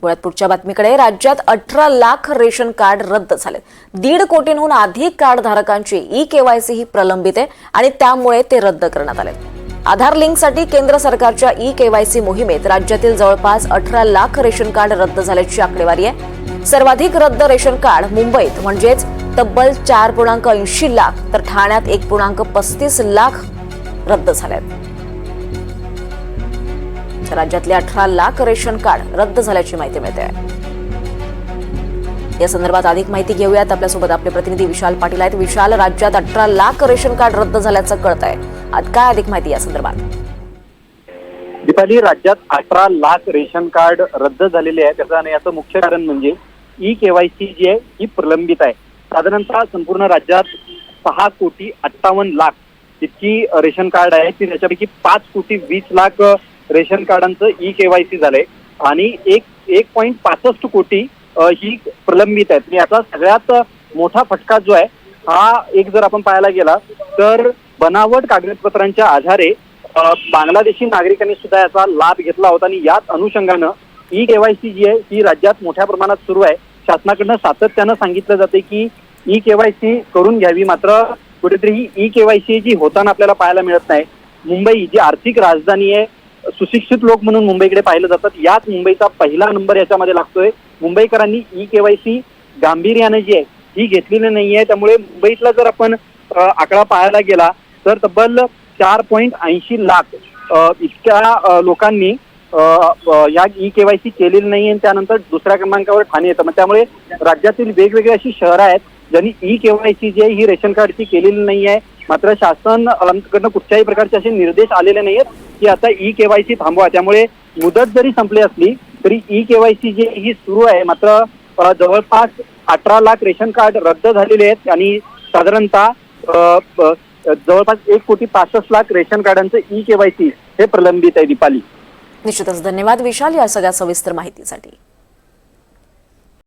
पुण्यात पुढच्या बातमीकडे राज्यात अठरा लाख रेशन कार्ड रद्द झाले. दीड कोटींहून अधिक कार्ड धारकांची ई केवायसी ही प्रलंबित आहे आणि त्यामुळे ते रद्द करण्यात आले. आधार लिंकसाठी केंद्र सरकारच्या ई केवायसी मोहिमेत राज्यातील जवळपास अठरा लाख रेशन कार्ड रद्द झाल्याची आकडेवारी आहे. सर्वाधिक रद्द रेशन कार्ड मुंबईत म्हणजेच तब्बल चार पूर्णांक ऐंशी लाख तर ठाण्यात एक पूर्णांक पस्तीस लाख रद्द झाले आहेत. राज्यातले अठरा लाख रेशन कार्ड रद्द झाल्याची माहिती मिळते. या संदर्भात अधिक माहिती घेऊयात. आपल्यासोबत आपले प्रतिनिधी विशाल पाटील आहेत. विशाल राज्यात अठरा लाख रेशन कार्ड रद्द झाल्याचं कळत आहे काय अधिक माहिती या संदर्भात? दीपाली राज्यात अठरा लाख रेशन कार्ड रद्द झालेले आहे त्याचं आणि याचं मुख्य कारण म्हणजे ई केवायसी जी आहे ही प्रलंबित आहे. साधारणतः संपूर्ण राज्यात सहा कोटी अठ्ठावन्न लाख इतकी रेशन कार्ड आहे ती त्याच्यापैकी पाच कोटी वीस लाख रेशन कार्डांचं ई केवायसी झालंय. आणि एक एक पॉईंट पासष्ट कोटी ही प्रलंबित आहेत. याचा सगळ्यात मोठा फटका जो आहे हा एक जर आपण पाहायला गेला तर बनावट कागदपत्रांच्या आधारे बांगलादेशी नागरिकांनी सुद्धा याचा लाभ घेतला होता. आणि याच अनुषंगानं ई केवायसी जी आहे ही राज्यात मोठ्या प्रमाणात सुरू आहे. शासनाकडनं सातत्यानं सांगितलं जाते की ई केवायसी करून घ्यावी. मात्र कुठेतरी ही ई केवायसी जी होताना आपल्याला पाहायला मिळत नाही. मुंबई जी आर्थिक राजधानी आहे सुशिक्षित लोक म्हणून मुंबईकडे पाहिलं जातात. याच मुंबईचा पहिला नंबर याच्यामध्ये लागतोय. मुंबईकरांनी ई केवायसी गांभीर्याने जी आहे ही घेतलेली नाही आहे त्यामुळे मुंबईतला जर आपण आकडा पाहायला गेला तर तब्बल चार पॉईंट ऐंशी लाख इतक्या लोकांनी या ई केवायसी केलेली नाही आणि त्यानंतर दुसऱ्या क्रमांकावर ठाणे येतं. मग त्यामुळे राज्यातील वेगवेगळी अशी शहरं आहेत ज्यांनी ई केवायसी जी आहे ही रेशन कार्डची केलेली नाही आहे मात्र शासन कडनं कुठच्याही प्रकारचे असे निर्देश आलेले नाही आहेत की आता ई केवायसी थांबवा. त्यामुळे मुदत जरी संपली असली तरी ई केवायसी जी ही सुरू आहे मात्र जवळपास अठरा लाख रेशन कार्ड रद्द झालेले आहेत आणि साधारणतः जवळपास एक कोटी पासष्ट लाख रेशन कार्डांचं ई केवायसी हे प्रलंबित आहे दीपाली. निश्चितच. धन्यवाद विशाल या सगळ्या सविस्तर माहितीसाठी.